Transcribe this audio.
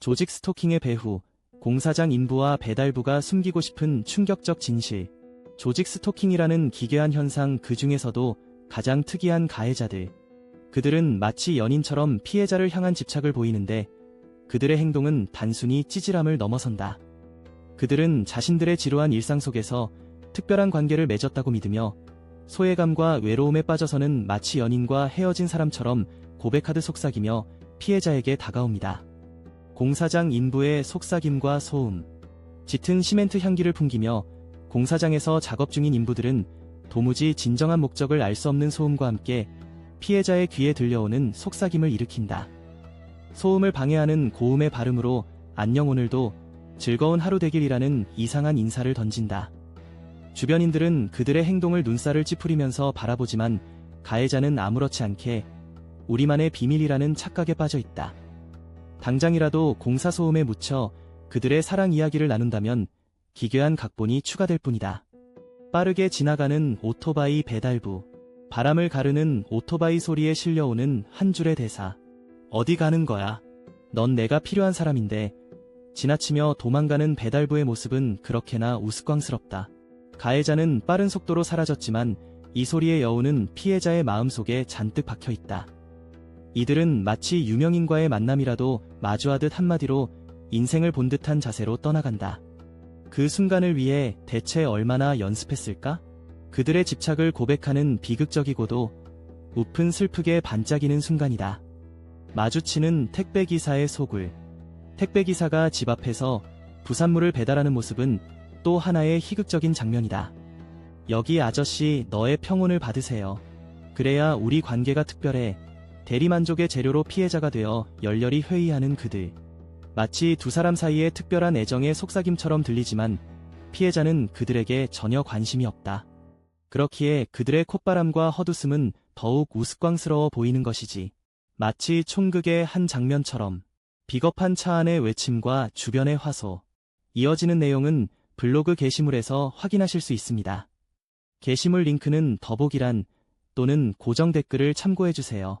조직 스토킹의 배후, 공사장 인부와 배달부가 숨기고 싶은 충격적 진실. 조직 스토킹이라는 기괴한 현상 그 중에서도 가장 특이한 가해자들. 그들은 마치 연인처럼 피해자를 향한 집착을 보이는데 그들의 행동은 단순히 찌질함을 넘어선다. 그들은 자신들의 지루한 일상 속에서 특별한 관계를 맺었다고 믿으며 소외감과 외로움에 빠져서는 마치 연인과 헤어진 사람처럼 고백하듯 속삭이며 피해자에게 다가옵니다. 공사장 인부의 속삭임과 소음, 짙은 시멘트 향기를 풍기며 공사장에서 작업 중인 인부들은 도무지 진정한 목적을 알 수 없는 소음과 함께 피해자의 귀에 들려오는 속삭임을 일으킨다. 소음을 방해하는 고음의 발음으로 안녕 오늘도 즐거운 하루 되길이라는 이상한 인사를 던진다. 주변인들은 그들의 행동을 눈살을 찌푸리면서 바라보지만 가해자는 아무렇지 않게 우리만의 비밀이라는 착각에 빠져 있다. 당장이라도 공사 소음에 묻혀 그들의 사랑 이야기를 나눈다면 기괴한 각본이 추가될 뿐이다. 빠르게 지나가는 오토바이 배달부. 바람을 가르는 오토바이 소리에 실려오는 한 줄의 대사. 어디 가는 거야? 넌 내가 필요한 사람인데. 지나치며 도망가는 배달부의 모습은 그렇게나 우스꽝스럽다. 가해자는 빠른 속도로 사라졌지만 이 소리의 여우는 피해자의 마음속에 잔뜩 박혀 있다. 이들은 마치 유명인과의 만남이라도 마주하듯 한마디로 인생을 본 듯한 자세로 떠나간다. 그 순간을 위해 대체 얼마나 연습했을까? 그들의 집착을 고백하는 비극적이고도 우픈 슬프게 반짝이는 순간이다. 마주치는 택배기사의 속을. 택배기사가 집 앞에서 부산물을 배달하는 모습은 또 하나의 희극적인 장면이다. 여기 아저씨 너의 평온을 받으세요. 그래야 우리 관계가 특별해. 대리만족의 재료로 피해자가 되어 열렬히 회의하는 그들. 마치 두 사람 사이의 특별한 애정의 속삭임처럼 들리지만 피해자는 그들에게 전혀 관심이 없다. 그렇기에 그들의 콧바람과 헛웃음은 더욱 우스꽝스러워 보이는 것이지. 마치 총극의 한 장면처럼 비겁한 차 안의 외침과 주변의 화소. 이어지는 내용은 블로그 게시물에서 확인하실 수 있습니다. 게시물 링크는 더보기란 또는 고정 댓글을 참고해주세요.